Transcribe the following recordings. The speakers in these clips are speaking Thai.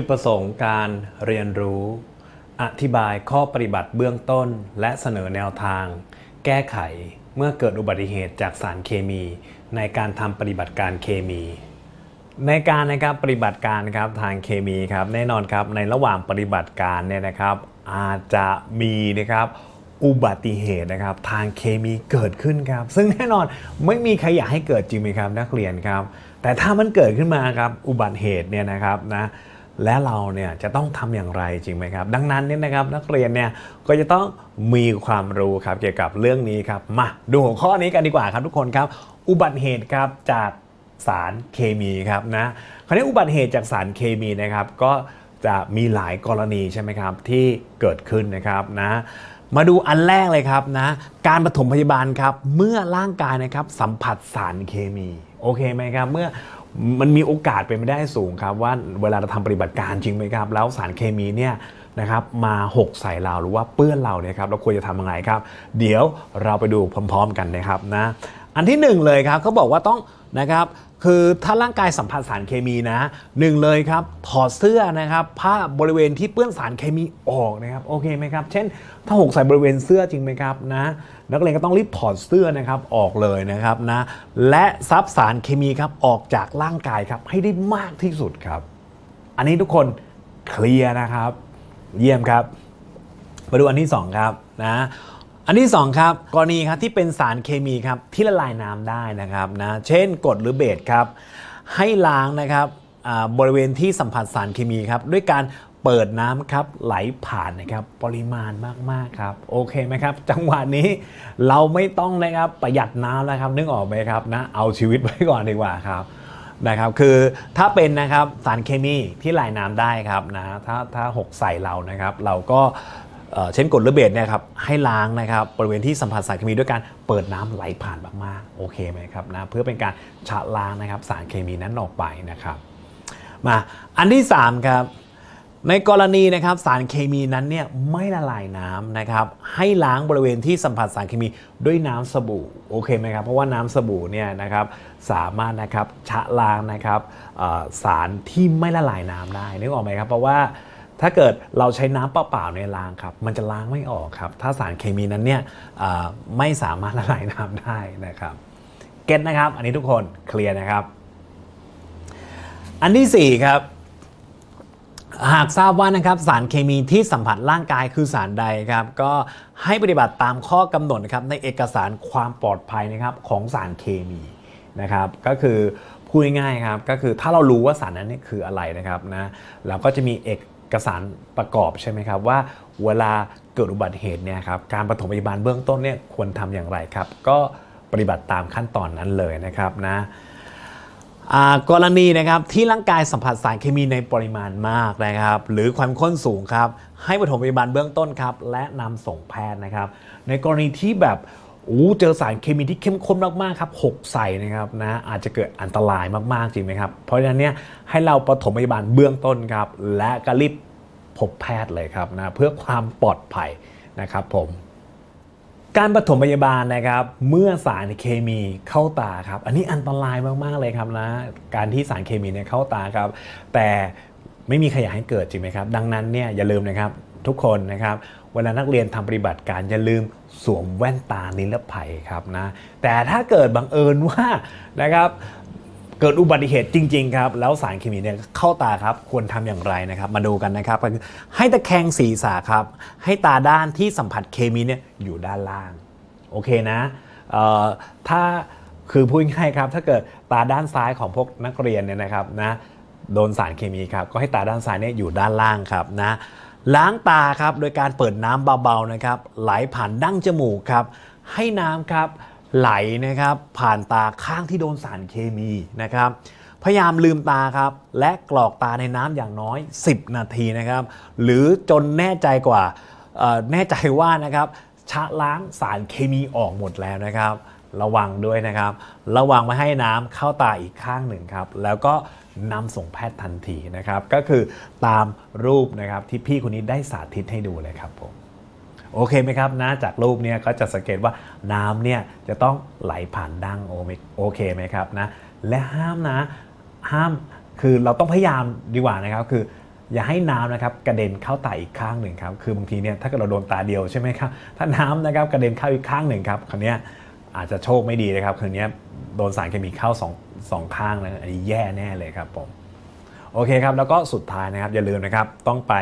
จุดประสงค์การเรียนรู้ อธิบายข้อปฏิบัติเบื้องต้น และเสนอแนวทาง แก้ไขเมื่อเกิดอุบัติเหตุจากสารเคมี ในการทำปฏิบัติการเคมี ในการนะครับปฏิบัติการครับทางเคมีครับแน่นอนครับในระหว่างปฏิบัติการเนี่ยนะครับ อาจจะมีนะครับอุบัติเหตุนะครับทางเคมีเกิดขึ้นครับ ซึ่งแน่นอนไม่มีใครอยากให้เกิดจริงไหมครับนักเรียนครับ แต่ถ้ามันเกิดขึ้นมาครับอุบัติเหตุเนี่ยนะครับนะ และเราเนี่ยจะต้องทำอย่างไรจริงไหมครับ ดังนั้นเนี่ยนะครับนักเรียนเนี่ยก็จะต้องมีความรู้ครับเกี่ยวกับเรื่องนี้ครับมาดูหัวข้อนี้กันดีกว่าครับทุกคนครับ อุบัติเหตุครับจากสารเคมีครับนะคราวนี้อุบัติเหตุจากสารเคมีนะครับ ก็จะมีหลายกรณีใช่ไหมครับที่เกิดขึ้นนะครับนะมาดูอันแรกเลยครับนะการปฐมพยาบาลครับเมื่อร่างกายนะครับสัมผัสสารเคมีโอเคไหมครับเมื่อ มันมีโอกาสเป็นไปได้สูงครับว่าเวลาเราทำปฏิบัติการจริงไหมครับ แล้วสารเคมีเนี่ยนะครับมาหกใส่เราหรือว่าเปื้อนเราเนี่ยครับเราควรจะทำยังไงครับ เดี๋ยวเราไปดูพร้อม ๆ กันนะครับนะอันที่หนึ่งเลยครับเขาบอกว่าต้องนะครับ คือถ้าร่างกายสัมผัสสารเคมีนะหนึ่งเลยครับ ถอดเสื้อนะครับผ้าบริเวณที่เปื้อนสารเคมีออกนะครับโอเคไหมครับ เช่น ถ้าหกใส่บริเวณเสื้อจริงไหมครับนะนักเรียนก็ต้องรีบถอดเสื้อนะครับออกเลยนะครับนะและซับสารเคมีครับออกจากร่างกายครับให้ได้มากที่สุดครับ อันนี้ทุกคนเคลียร์นะครับ เยี่ยมครับ มาดูอันที่2ครับนะ อันที่2ครับกรณีครับที่เป็นสารเคมีครับที่ละลายน้ำได้นะครับนะเช่นกรดหรือเบสครับให้ล้างนะครับบริเวณที่สัมผัสสารเคมีครับด้วยการเปิดน้ำครับไหลผ่านนะครับปริมาณมากๆครับโอเคไหมครับ จังหวะนี้เราไม่ต้องนะครับประหยัดน้ำแล้วครับนึกออกไหมครับนะเอาชีวิตไว้ก่อนดีกว่าครับนะครับคือถ้าเป็นนะครับสารเคมีที่ลายน้ำได้ครับนะถ้าถ้าหกใส่เรานะครับ เราก็ เช่นกรดหรือเบสเนี่ยครับให้ล้างนะครับบริเวณที่สัมผัสสารเคมีด้วยการเปิดน้ำไหลผ่านมากๆโอเคไหมครับนะเพื่อเป็นการชะล้างนะครับสารเคมีนั้นออกไปนะครับมาอันที่3ครับในกรณีนะครับสารเคมีนั้นเนี่ยไม่ละลายน้ำนะครับให้ล้างบริเวณที่สัมผัสสารเคมีด้วยน้ำสบู่โอเคไหมครับเพราะว่าน้ำสบู่เนี่ยนะครับสามารถนะครับชะล้างนะครับสารที่ไม่ละลายน้ำได้นึกออกไหมครับเพราะว่า ถ้าเกิดเราใช้น้ำเปล่าๆในล้างครับ มันจะล้างไม่ออกครับ ถ้าสารเคมีนั้นเนี่ยไม่สามารถละลายน้ำได้นะครับ เก็ตนะครับ อันนี้ทุกคนเคลียร์นะครับ อันที่4ครับหากทราบว่านะครับสารเคมีที่สัมผัสร่างกายคือสารใดครับก็ให้ปฏิบัติตามข้อกำหนดนะครับในเอกสารความปลอดภัยนะครับของสารเคมีนะครับ ก็คือพูดง่ายๆครับก็คือถ้าเรารู้ว่าสารนั้นนี่คืออะไรนะครับนะเราก็จะมีเอก กสารประกอบใช่ไหมครับว่าเวลาเกิดอุบัติเหตุเนี่ยครับการปฐมพยาบาลเบื้องต้นเนี่ยควรทำอย่างไรครับ ก็ปฏิบัติตามขั้นตอนนั้นเลยนะครับนะกรณีนะครับที่ร่างกายสัมผัสสารเคมีในปริมาณมากนะครับ หรือความข้นสูงครับ ให้ปฐมพยาบาลเบื้องต้นครับ และนำส่งแพทย์นะครับ ในกรณีที่แบบ อู้เจอสารเคมีที่เข้มข้นมากๆครับหกใส่นะครับนะอาจจะเกิดอันตรายมากๆจริงไหมครับ เพราะฉะนั้นเนี่ยให้เราปฐมพยาบาลเบื้องต้นครับ และก็รีบพบแพทย์เลยครับนะเพื่อความปลอดภัยนะครับผมการปฐมพยาบาลนะครับ เมื่อสารเคมีเข้าตาครับ อันนี้อันตรายมากๆเลยครับนะ การที่สารเคมีเนี่ยเข้าตาครับ แต่ไม่มีใครอยากให้เกิดจริงไหมครับ ดังนั้นเนี่ยอย่าลืมนะครับทุกคนนะครับ เวลานักเรียนทำปฏิบัติการอย่าลืม สวมแว่นตานิรภัยครับนะแต่ถ้าเกิดบังเอิญว่านะครับเกิดอุบัติเหตุจริง ๆ ครับ แล้วสารเคมีเนี่ยเข้าตาครับ ควรทำอย่างไรนะครับ มาดูกันนะครับ ให้ตะแคงศีรษะครับ ให้ตาด้านที่สัมผัสเคมีเนี่ยอยู่ด้านล่าง โอเคนะถ้าคือพูดง่ายๆครับ ถ้าเกิดตาด้านซ้ายของพวกนักเรียนเนี่ยนะครับนะโดนสารเคมีครับ ก็ให้ตาด้านซ้ายเนี่ยอยู่ด้านล่างครับนะ ล้างตาครับโดยการเปิดน้ำเบาๆนะครับ ไหลผ่านดั้งจมูกครับ ให้น้ำครับไหลนะครับผ่านตาข้างที่โดนสารเคมีนะครับพยายามลืมตาครับและกรอกตาในน้ำอย่างน้อย 10 นาทีนะครับ หรือจนแน่ใจกว่าแน่ใจว่านะครับชะล้างสารเคมีออกหมดแล้วนะครับ ระวังด้วยนะครับ ระวังไม่ให้น้ำเข้าตาอีกข้างหนึ่งครับ แล้วก็ นำส่งแพทย์ทันทีนะครับ ก็คือตามรูปนะครับที่พี่คนนี้ได้สาธิตให้ดูเลยครับผมโอเคไหมครับนะจากรูปเนี่ยก็จะสังเกตว่าน้ำเนี่ยจะต้องไหลผ่านดั้งโอเคโอเคไหมครับนะและห้ามนะห้ามคือเราต้องพยายามดีกว่านะครับคืออย่าให้น้ำนะครับกระเด็นเข้าตาอีกข้างหนึ่งครับคือบางทีเนี่ยถ้าเกิดเราโดนตาเดียวใช่ไหมครับถ้าน้ำนะครับกระเด็นเข้าอีกข้างหนึ่งครับคราวนี้อาจจะโชคไม่ดีนะครับคืนนี้โดนสารเคมีเข้าสอง สองข้างนะอันนี้แย่แน่เลยครับผมโอเคครับแล้วก็สุดท้ายนะครับอย่าลืมนะครับต้องไป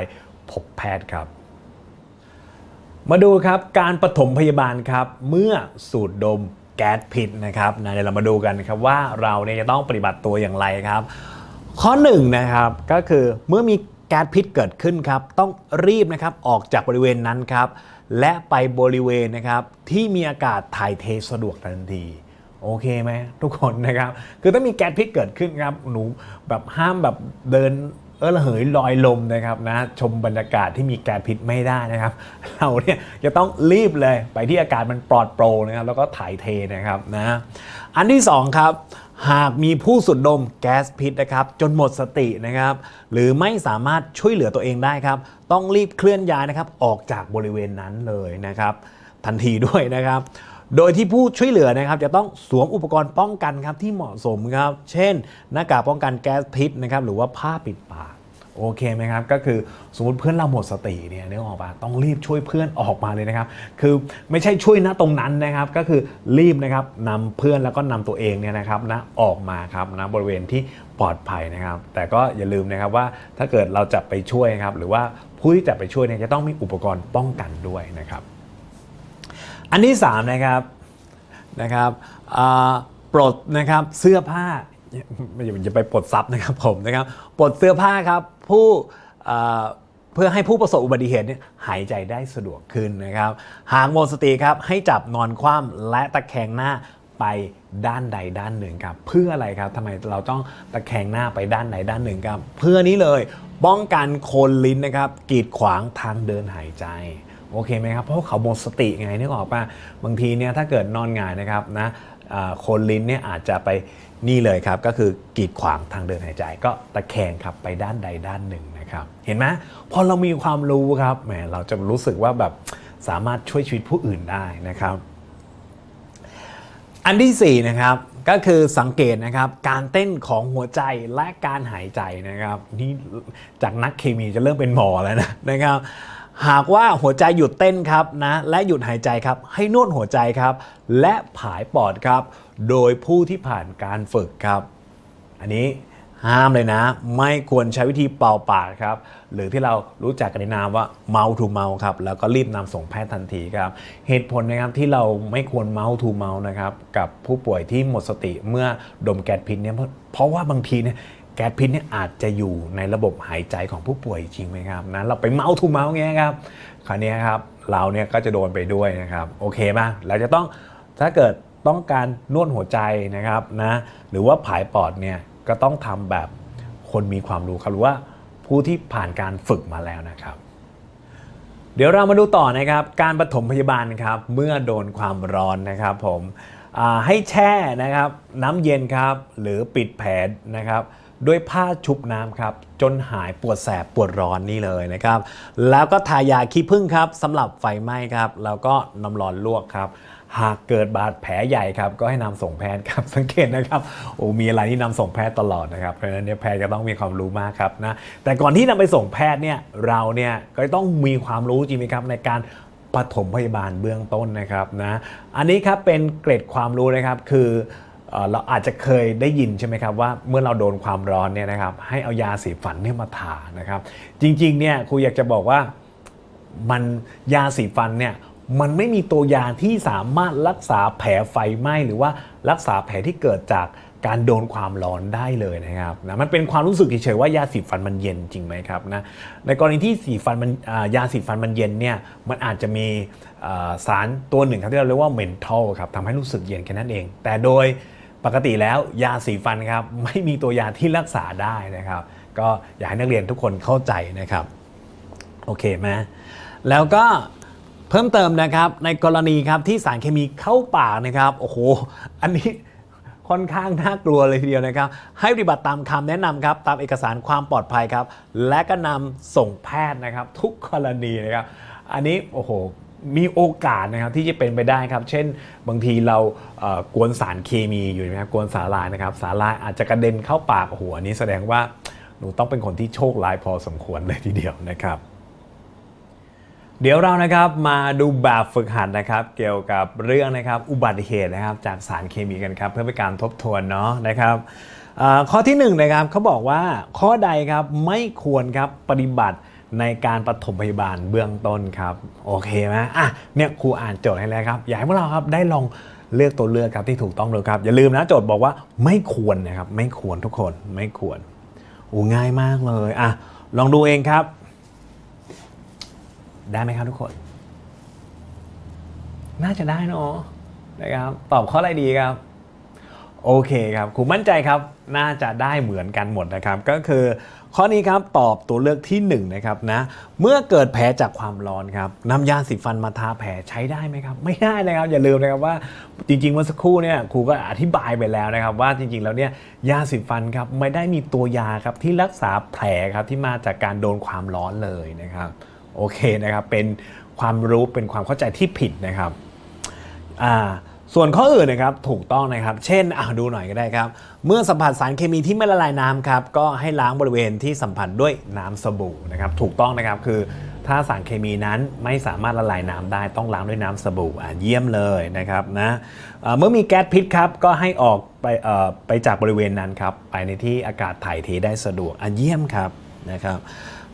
พบแพทย์ครับ มาดูครับการปฐมพยาบาลครับเมื่อสูดดมแก๊สพิษนะครับนะเดี๋ยวเรามาดูกันนะครับว่าเราเนี่ยจะต้องปฏิบัติตัวอย่างไรครับ ข้อ1นงนะครับก็คือเมื่อมีแก๊สพิษเกิดขึ้นครับ ต้องรีบนะครับออกจากบริเวณนั้นครับ และไปบริเวณนะครับที่มีอากาศถ่ายเทสะดวกทันที โอเคไหมทุกคนนะครับ คือถ้ามีแก๊สพิษเกิดขึ้นครับหนูแบบห้ามแบบเดินเออระเหยลอยลมนะครับนะชมบรรยากาศที่มีแก๊สพิษไม่ได้นะครับ เราเนี่ยจะต้องรีบเลยไปที่อากาศมันปลอดโปร่งนะครับ แล้วก็ถ่ายเทนะครับนะอันที่สองครับ หากมีผู้สูดดมแก๊สพิษนะครับ จนหมดสตินะครับ หรือไม่สามารถช่วยเหลือตัวเองได้ครับ ต้องรีบเคลื่อนย้ายนะครับ ออกจากบริเวณนั้นเลยนะครับ ทันทีด้วยนะครับ โดยที่ผู้ช่วยเหลือนะครับจะต้องสวมอุปกรณ์ป้องกันครับที่เหมาะสมครับ เช่น หน้ากากป้องกันแก๊สพิษนะครับหรือว่าผ้าปิดปากโอเคไหมครับ ก็คือสมมติเพื่อนเราหมดสติเนี่ยนึกออกปะต้องรีบช่วยเพื่อนออกมาเลยนะครับ คือไม่ใช่ช่วยณตรงนั้นนะครับ ก็คือรีบนะครับนำเพื่อนแล้วก็นำตัวเองเนี่ยนะครับนะออกมาครับนะบริเวณที่ปลอดภัยนะครับ แต่ก็อย่าลืมนะครับว่าถ้าเกิดเราจะไปช่วยครับ หรือว่าผู้ที่จะไปช่วยเนี่ยจะต้องมีอุปกรณ์ป้องกันด้วยนะครับ อันที่3นะครับนะครับปลดนะครับเสื้อผ้าไม่อย่าไปปลดซับนะครับผมนะครับปลดเสื้อผ้าครับผู้เพื่อให้ผู้ประสบอุบัติเหตุเนี่ยหายใจได้สะดวกขึ้นนะครับ หากหมดสติครับให้จับนอนคว่ำและตะแคงหน้าไปด้านใดด้านหนึ่งครับ เพื่ออะไรครับทำไมเราต้องตะแคงหน้าไปด้านใดด้านหนึ่งครับ เพื่อนี้เลยป้องกันโคนลิ้นนะครับกีดขวางทางเดินหายใจ โอเคไหมครับ เพราะเขาหมดสติไงนึกออกป่ะบางทีเนี่ยถ้าเกิดนอนหงายนะครับนะคนลิ้นเนี่ยอาจจะไปนี่เลยครับ ก็คือกีดขวางทางเดินหายใจ ก็ตะแคงครับไปด้านใดด้านหนึ่งนะครับ เห็นไหมพอเรามีความรู้ครับแหมเราจะรู้สึกว่าแบบสามารถช่วยชีวิตผู้อื่นได้นะครับ อันที่4นะครับก็คือสังเกตนะครับการเต้นของหัวใจและการหายใจนะครับนี่จากนักเคมีจะเริ่มเป็นหมอแล้วนะนะครับ หากว่าหัวใจหยุดเต้นครับนะและหยุดหายใจครับ ให้นวดหัวใจครับ และผายปอดครับ โดยผู้ที่ผ่านการฝึกครับ อันนี้ห้ามเลยนะ ไม่ควรใช้วิธีเป่าปากครับ หรือที่เรารู้จักกันในนามว่าเมาทูเมาครับ แล้วก็รีบนำส่งแพทย์ทันทีครับ เหตุผลนะครับที่เราไม่ควรเมาทูเมานะครับ กับผู้ป่วยที่หมดสติเมื่อดมแก๊สพิษเนี่ยเพราะว่าบางทีเนี่ย แก๊สพิษเนี่ยอาจจะอยู่ในระบบหายใจของผู้ป่วยจริงไหมครับนะเราไปเมาทูเมาเงี้ยครับคราวนี้ครับเราเนี่ยก็จะโดนไปด้วยนะครับโอเคป่ะเราจะต้องถ้าเกิดต้องการนวดหัวใจนะครับนะหรือว่าผายปอดเนี่ยก็ต้องทำแบบคนมีความรู้ครับหรือว่าผู้ที่ผ่านการฝึกมาแล้วนะครับ เดี๋ยวเรามาดูต่อนะครับ การปฐมพยาบาลครับเมื่อโดนความร้อนนะครับ ผมให้แช่นะครับ น้ำเย็นครับ หรือปิดแผลนะครับ ด้วยผ้าชุบน้ำครับ จนหายปวดแสบปวดร้อนนี่เลยนะครับ แล้วก็ทายาขี้ผึ้งครับสำหรับไฟไหม้ครับ แล้วก็น้ำร้อนลวกครับ หากเกิดบาดแผลใหญ่ครับ ก็ให้นำส่งแพทย์ครับสังเกตนะครับโอ้มีอะไรที่นำส่งแพทย์ตลอดนะครับเพราะฉะนั้นเนี่ยแพทย์จะต้องมีความรู้มากครับนะแต่ก่อนที่นำไปส่งแพทย์เนี่ยเราเนี่ยก็ต้องมีความรู้จริงไหมครับในการปฐมพยาบาลเบื้องต้นนะครับนะอันนี้ครับเป็นเกร็ดความรู้นะครับคือ เราอาจจะเคยได้ยินใช่ไหมครับว่าเมื่อเราโดนความร้อนเนี่ยนะครับให้เอายาสีฟันเนี่ยมาทานะครับ จริงๆเนี่ยครูอยากจะบอกว่ามันยาสีฟันเนี่ยมันไม่มีตัวยาที่สามารถรักษาแผลไฟไหม้หรือว่ารักษาแผลที่เกิดจากการโดนความร้อนได้เลยนะครับนะมันเป็นความรู้สึกเฉยๆว่ายาสีฟันมันเย็นจริงไหมครับนะในกรณีที่สีฟันมันยาสีฟันมันเย็นเนี่ยมันอาจจะมีสารตัวหนึ่งครับที่เราเรียกว่าเมนทอลครับทำให้รู้สึกเย็นแค่นั้นเอง แต่โดย ปกติแล้วยาสีฟันครับไม่มีตัวยาที่รักษาได้นะครับ ก็อยากให้นักเรียนทุกคนเข้าใจนะครับโอเคไหมแล้วก็เพิ่มเติมนะครับในกรณีครับที่สารเคมีเข้าปากนะครับโอ้โหอันนี้ค่อนข้างน่ากลัวเลยทีเดียวนะครับ ให้ปฏิบัติตามคำแนะนำครับ ตามเอกสารความปลอดภัยครับ และก็นำส่งแพทย์นะครับ ทุกกรณีนะครับ อันนี้โอ้โห มีโอกาสนะครับที่จะเป็นไปได้ครับ เช่นบางทีเรากวนสารเคมีอยู่นะครับกวนสาลายนะครับ สาลายอาจจะกระเด็นเข้าปากโอ้โหอันนี้แสดงว่าหนูต้องเป็นคนที่โชคร้ายพอสมควรเลยทีเดียวนะครับ เดี๋ยวเรานะครับมาดูแบบฝึกหัดนะครับ เกี่ยวกับเรื่องนะครับอุบัติเหตุนะครับ จากสารเคมีกันครับเพื่อเป็นการทบทวนเนาะนะครับข้อที่หนึ่งนะครับเขาบอกว่าข้อใดครับไม่ควรครับปฏิบัติ ในการปฐมพยาบาลเบื้องต้นครับ โอเคไหมอะเนี่ยครูอ่านโจทย์ให้แล้วครับอยากให้พวกเราครับได้ลองเลือกตัวเลือกครับที่ถูกต้องเลยครับ อย่าลืมนะโจทย์บอกว่าไม่ควรนะครับไม่ควรทุกคนไม่ควรโอ้ง่ายมากเลยอะลองดูเองครับ ได้ไหมครับทุกคน น่าจะได้เนอะนะครับตอบข้ออะไรดีครับ โอเคครับครูมั่นใจครับ น่าจะได้เหมือนกันหมดนะครับ ก็คือ ข้อนี้ครับตอบตัวเลือกที่1นงนะครับนะเมื่อเกิดแผลจากความร้อนครับนำยาสีฟันมาทาแผลใช้ได้ไหมครับ ไม่ได้นะครับอย่าลืมนะครับว่าจริงๆเมื่อสักครู่เนี่ยครูก็อธิบายไปแล้วนะครับ ว่าจริงๆแล้วเนี่ยยาสีฟันครับไม่ได้มีตัวยาครับที่รักษาแผลครับที่มาจากการโดนความร้อนเลยนะครับโอเคนะครับเป็นความรู้เป็นความเข้าใจที่ผิดนะครับอ่า ส่วนข้ออื่นนะครับถูกต้องนะครับ เช่นอ่าดูหน่อยก็ได้ครับ เมื่อสัมผัสสารเคมีที่ไม่ละลายน้ำครับก็ให้ล้างบริเวณที่สัมผัสด้วยน้ำสบู่นะครับ ถูกต้องนะครับคือถ้าสารเคมีนั้นไม่สามารถละลายน้ำได้ต้องล้างด้วยน้ำสบู่อ่าเยี่ยมเลยนะครับนะเอ่อเมื่อมีแก๊สพิษครับก็ให้ออกไปเอ่อไปจากบริเวณนั้นครับไปในที่อากาศถ่ายเทได้สะดวกอ่าเยี่ยมครับนะครับ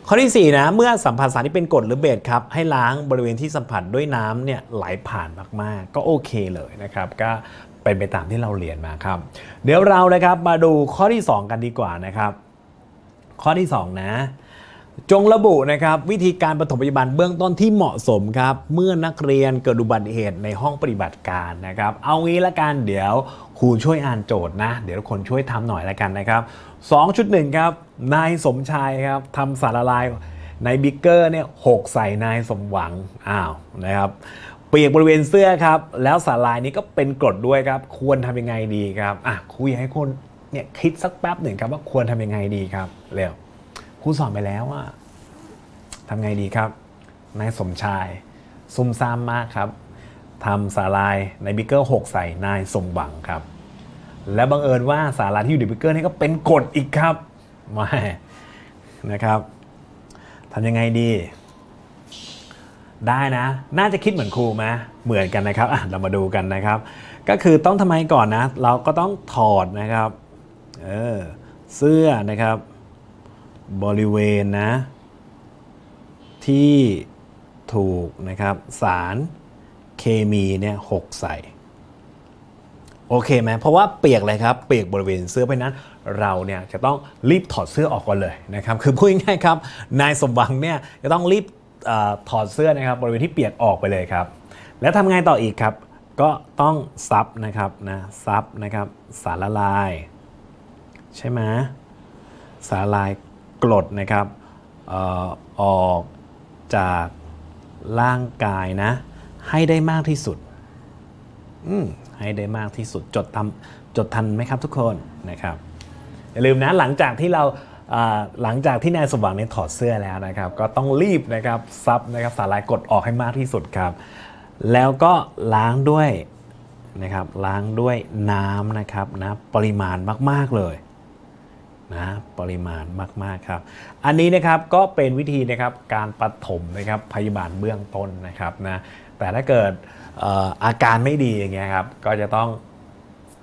ข้อที่ 4 นะ เมื่อสัมผัสสารที่เป็นกรดหรือเบสครับ ให้ล้างบริเวณที่สัมผัสด้วยน้ำเนี่ยไหลผ่านมาก ๆ ก็โอเคเลยนะครับ ก็เป็นไปตามที่เราเรียนมาครับ เดี๋ยวเรานะครับมาดูข้อที่ 2 กันดีกว่านะครับ ข้อที่ 2 นะจงระบุนะครับวิธีการปฐมพยาบาลเบื้องต้นที่เหมาะสมครับเมื่อนักเรียนเกิดอุบัติเหตุในห้องปฏิบัติการนะครับ เอางี้ละกันเดี๋ยวครูช่วยอ่านโจทย์นะ เดี๋ยวคนช่วยทำหน่อยละกันนะครับ 2.1 ครับ นายสมชายครับทำสารละลายในบิ๊กเกอร์เนี่ยหกใส่นายสมหวังอ้าวนะครับเปียกบริเวณเสื้อครับ แล้วสารลายนี้ก็เป็นกรดด้วยครับ ควรทำยังไงดีครับอะครูอยากให้คนเนี่ยคิดสักแป๊บหนึ่งครับว่าควรทำยังไงดีครับเร็วครูสอนไปแล้วว่าทำไงดีครับนายสมชายซุ่มซ่ามมากครับทำสาลายในบิ๊กเกอร์6ใส่นายสมหวังครับ และบังเอิญว่าสาลายที่อยู่ในบิเกอร์นี่ก็เป็นกฎอีกครับไม่นะครับทำยังไงดี ได้นะ น่าจะคิดเหมือนครูไหมเหมือนกันนะครับเรามาดูกันนะครับ ก็คือต้องทำไมก่อนนะ เราก็ต้องถอดนะครับเออเสื้อนะครับ บริเวณนะ ที่ถูกนะครับสารเคมีเนี่ยหกใส่ โอเคไหมเพราะว่าเปียกเลยครับเปียกบริเวณเสื้อเพราะนั้น เราเนี่ยจะต้องรีบถอดเสื้อออกก่อนเลยนะครับคือพูดง่ายๆครับนายสมหวังเนี่ยจะต้องรีบอถอดเสื้อนะครับบริเวณที่เปียกออกไปเลยครับ แล้วทำไงต่ออีกครับ ก็ต้องซับนะครับนะซับนะครับสารละลาย ใช่ไหมสารละลายกรดนะครับเอ่อออกจากร่างกายนะ ให้ได้มากที่สุดอืม ให้ได้มากที่สุดจดทำจดทันไหมครับทุกคนนะครับอย่าลืมนะหลังจากที่เราหลังจากที่นายสมหวังเนี่ยถอดเสื้อแล้วนะครับ ก็ต้องรีบนะครับซับนะครับสารลายกดออกให้มากที่สุดครับ แล้วก็ล้างด้วยนะครับล้างด้วยน้ำนะครับนะปริมาณมาก ๆ เลยนะปริมาณมากๆครับ อันนี้นะครับก็เป็นวิธีนะครับการปฐมนะครับพยาบาลเบื้องต้นนะครับนะแต่ถ้าเกิด อาการไม่ดีอย่างเงี้ยครับก็จะต้อง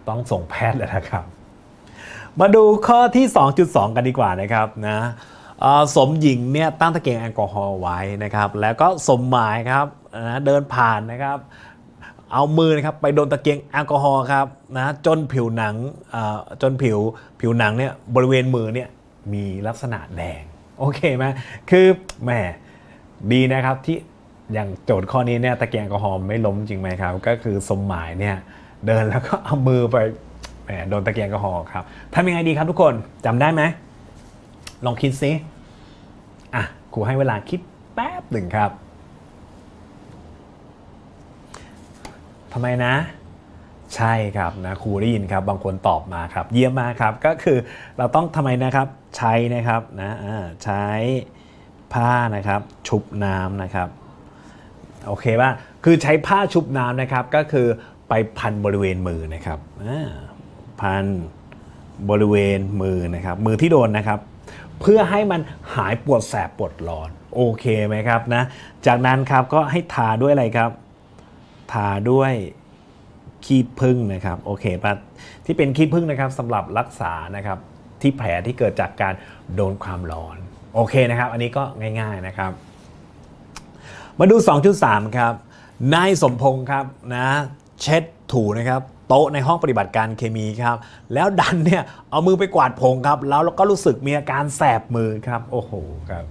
ต้องส่งแพทย์แล้วนะครับ มาดูข้อที่ 2.2 กันดีกว่านะครับนะสมหญิงเนี่ยตั้งตะเกียงแอลกอฮอล์ไว้นะครับ แล้วก็สมหมายครับนะเดินผ่านนะครับ เอามือนะครับไปโดนตะเกียงแอลกอฮอล์ครับนะจนผิวหนังจนผิวผิวหนังเนี่ยบริเวณมือเนี่ยมีลักษณะแดง โอเคไหมคือแหมดีนะครับที่ อย่างโจทย์ข้อนี้เนี่ยตะเกียงแอลกอฮอล์ไม่ล้มจริงไหมครับ ก็คือสมหมายเนี่ยเดินแล้วก็เอามือไปแหมโดนตะเกียงแอลกอฮอล์ครับทำยังไงดีครับทุกคนจำได้ไหมลองคิดซิอะครูให้เวลาคิดแป๊บหนึ่งครับทำไมนะ ใช่ครับนะครูได้ยินครับบางคนตอบมาครับ เยี่ยมมากครับก็คือเราต้องทำไมนะครับ ใช้นะครับนะใช้ผ้านะครับ ชุบน้ำนะครับ โอเคป่ะคือใช้ผ้าชุบน้ำนะครับก็คือไปพันบริเวณมือนะครับอ่าพันบริเวณมือนะครับ มือที่โดนนะครับ เพื่อให้มันหายปวดแสบปวดร้อนโอเคไหมครับนะจากนั้นครับก็ให้ทาด้วยอะไรครับ ทาด้วยขี้ผึ้งนะครับโอเคปะที่เป็นขี้ผึ้งนะครับสำหรับรักษานะครับที่แผลที่เกิดจากการโดนความร้อน โอเคนะครับ อันนี้ก็ง่าย ๆนะครับ มาดู 2.3 ครับ นายสมพงศ์ครับนะเช็ดถูนะครับโต๊ะในห้องปฏิบัติการเคมีครับ แล้วดันเนี่ยเอามือไปกวาดผงครับ แล้วก็รู้สึกมีอาการแสบมือครับ โอ้โหครับ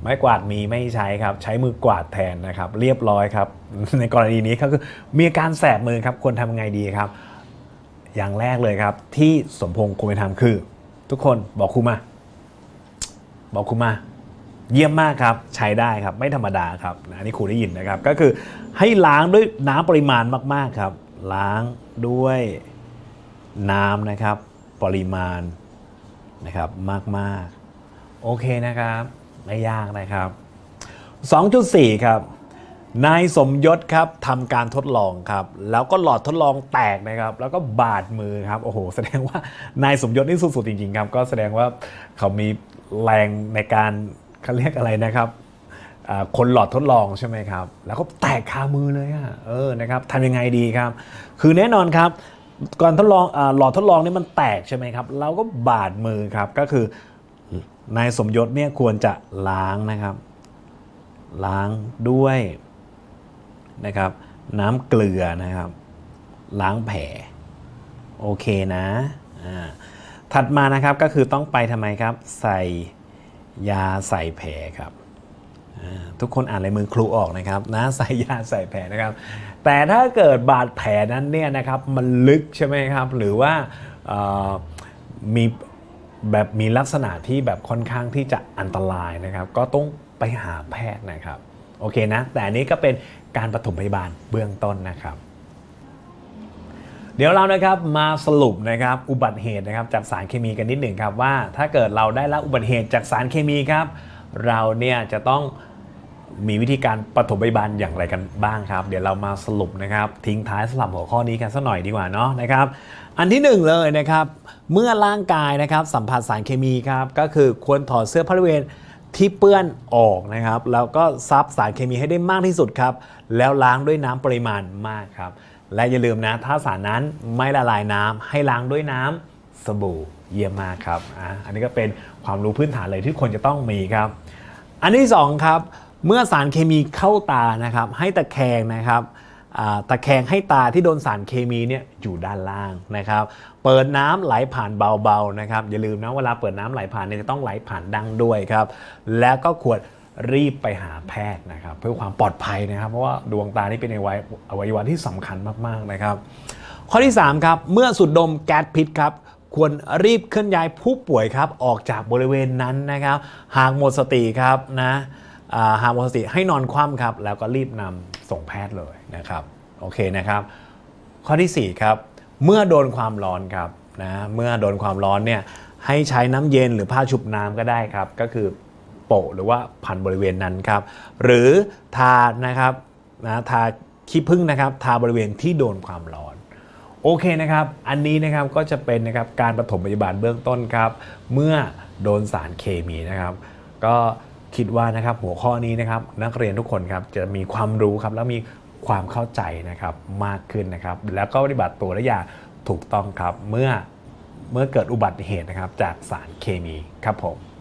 ไม้กวาดมีไม่ใช้ครับ ใช้มือกวาดแทนนะครับ เรียบร้อยครับ ในกรณีนี้ก็คือมีอาการแสบมือครับควรทำไงดีครับ อย่างแรกเลยครับ ที่สมพงศ์ควรไปทำคือ ทุกคนบอกครูมา บอกครูมา เยี่ยมมากครับ ใช้ได้ครับ ไม่ธรรมดาครับนะอันนี้ครูได้ยินนะครับ ก็คือให้ล้างด้วยน้ำปริมาณมาก ๆ ครับ ล้างด้วยน้ำนะครับ ปริมาณนะครับมากๆ โอเคนะครับ ไม่ยากนะครับ 2.4 ครับนายสมยศครับทำการทดลองครับ แล้วก็หลอดทดลองแตกนะครับ แล้วก็บาดมือครับโอ้โห แสดงว่านายสมยศนี่สุดๆจริงๆครับ ก็แสดงว่าเขามีแรงในการ เขาเรียกอะไรนะครับคนหลอดทดลองใช่ไหมครับ แล้วก็แตกคามือเลยอะเออนะครับทำยังไงดีครับ คือแน่นอนครับก่อนทดลองอหลอดทดลองนี่มันแตกใช่ไหมครับ เราก็บาดมือครับก็คือนายสมยศเนี่ยควรจะล้างนะครับ ล้างด้วยนะครับ น้ำเกลือนะครับ ล้างแผลโอเคนะอ่าถัดมานะครับก็คือต้องไปทำไมครับ ใส่ ยาใส่แผลครับทุกคนอ่านลายมือครูออกนะครับนะใส่ยาใส่แผลนะครับ แต่ถ้าเกิดบาดแผลนั้นเนี่ยนะครับมันลึกใช่ไหมครับ หรือว่ามีแบบมีลักษณะที่แบบค่อนข้างที่จะอันตรายนะครับ ก็ต้องไปหาแพทย์นะครับ โอเคนะ แต่อันนี้ก็เป็นการปฐมพยาบาลเบื้องต้นนะครับ ดี๋ยวเรานะครับมาสรุปนะครับอุบัติเหตุนะครับจากสารเคมีกันนิดหนึ่งครับว่า ถ้าเกิดเราได้รับอุบัติเหตุจากสารเคมีครับ เราเนี่ยจะต้องมีวิธีการปฐมพยาบาลอย่างไรกันบ้างครับ เดี๋ยวเรามาสรุปนะครับ ทิ้งท้ายสลับหัวข้อนี้กันสักหน่อยดีกว่าเนาะนะครับ อันที่หนึ่งเลยนะครับ เมื่อร่างกายนะครับสัมผัสสารเคมีครับก็คือควรถอดเสื้อผ้าบริเวณที่เปื้อนออกนะครับ แล้วก็ซับสารเคมีให้ได้มากที่สุดครับ แล้วล้างด้วยน้ำปริมาณมากครับ และอย่าลืมนะถ้าสารนั้นไม่ละลายน้ำให้ล้างด้วยน้ำสบู่เยี่ยมมากครับอะอันนี้ก็เป็นความรู้พื้นฐานเลยที่ควรจะต้องมีครับ อันที่สองครับเมื่อสารเคมีเข้าตานะครับ ให้ตะแคงนะครับตะแคงให้ตาที่โดนสารเคมีเนี่ยอยู่ด้านล่างนะครับ เปิดน้ำไหลผ่านเบาๆนะครับอย่าลืมนะเวลาเปิดน้ำไหลผ่านเนี่ยจะต้องไหลผ่านดังด้วยครับ แล้วก็ควร รีบไปหาแพทย์นะครับ เพื่อความปลอดภัยนะครับ เพราะว่าดวงตานี่เป็นอวัยวะที่สำคัญมาก ๆ นะครับ ข้อที่ 3 ครับ เมื่อสูดดมแก๊สพิษครับควรรีบเคลื่อนย้ายผู้ป่วยครับออกจากบริเวณนั้นนะครับ หากหมดสติครับนะอ่าหากหมดสติให้นอนคว่ำครับ แล้วก็รีบนำส่งแพทย์เลยนะครับโอเคนะครับ ข้อทีสี่ 4 ครับ เมื่อโดนความร้อนครับนะเมื่อโดนความร้อนเนี่ยให้ใช้น้ำเย็นหรือผ้าชุบน้ำก็ได้ครับ ก็คือ โปะหรือว่าพันบริเวณนั้นครับหรือทานะครับนะทาขี้ผึ้งนะครับทาบริเวณที่โดนความร้อนโอเคนะครับ อันนี้นะครับก็จะเป็นนะครับการปฐมพยาบาลเบื้องต้นครับ เมื่อโดนสารเคมีนะครับ ก็คิดว่านะครับหัวข้อนี้นะครับ นักเรียนทุกคนครับจะมีความรู้ครับแล้วมีความเข้าใจนะครับมากขึ้นนะครับ แล้วก็ปฏิบัติตัวได้อย่างถูกต้องครับเมื่อเมื่อเกิดอุบัติเหตุนะครับจากสารเคมีครับผม